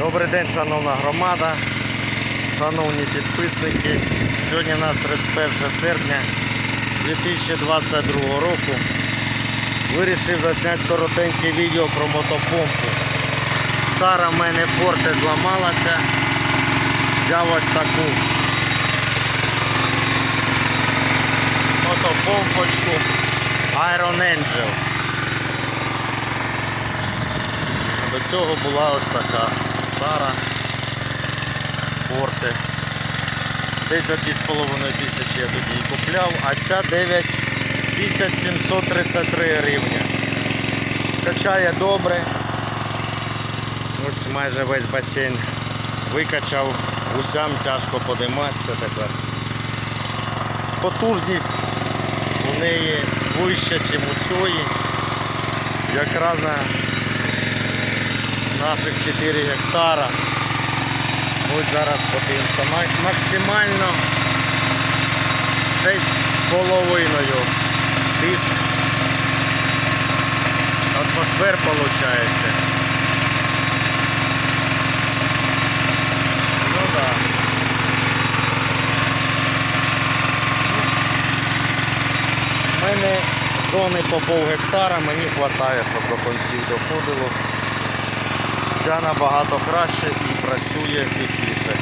Добрий день, шановна громада, шановні підписники. Сьогодні у нас 31 серпня 2022 року. Вирішив засняти коротеньке відео про мотопомпу. Стара в мене форте зламалася. Взяв ось таку мотопомпочку Iron Angel. До цього була ось така стара форте. Десь за 2,5 тисячі я тоді її купляв, а ця 9 733 гривня. Качає добре. Ось майже весь басейн викачав, гусям тяжко подиматися тепер. Потужність у неї вища, ніж у цієї. Якраз на наших 4 гектара. Ось зараз подивимося. Максимально 6,5 тисяч атмосфер виходить. Ну да. У мене зони по пол гектара, мені вистачає, щоб до кінців доходило. Ця набагато краще і працює тихіше.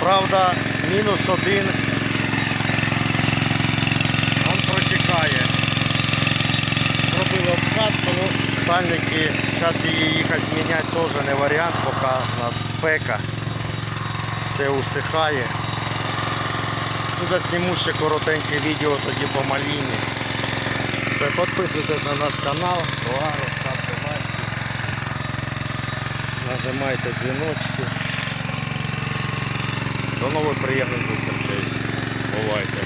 Правда, мінус один. Он протікає. Зробили обкатку, ну, сальники, зараз її їхати міняти теж не варіант, поки у нас спека. Все усихає. Ну, засніму ще коротеньке відео тоді по маліні. Підписуйтесь на наш канал. Нажимайте дзвіночки. До нових приємних зустрічей. Бувайте.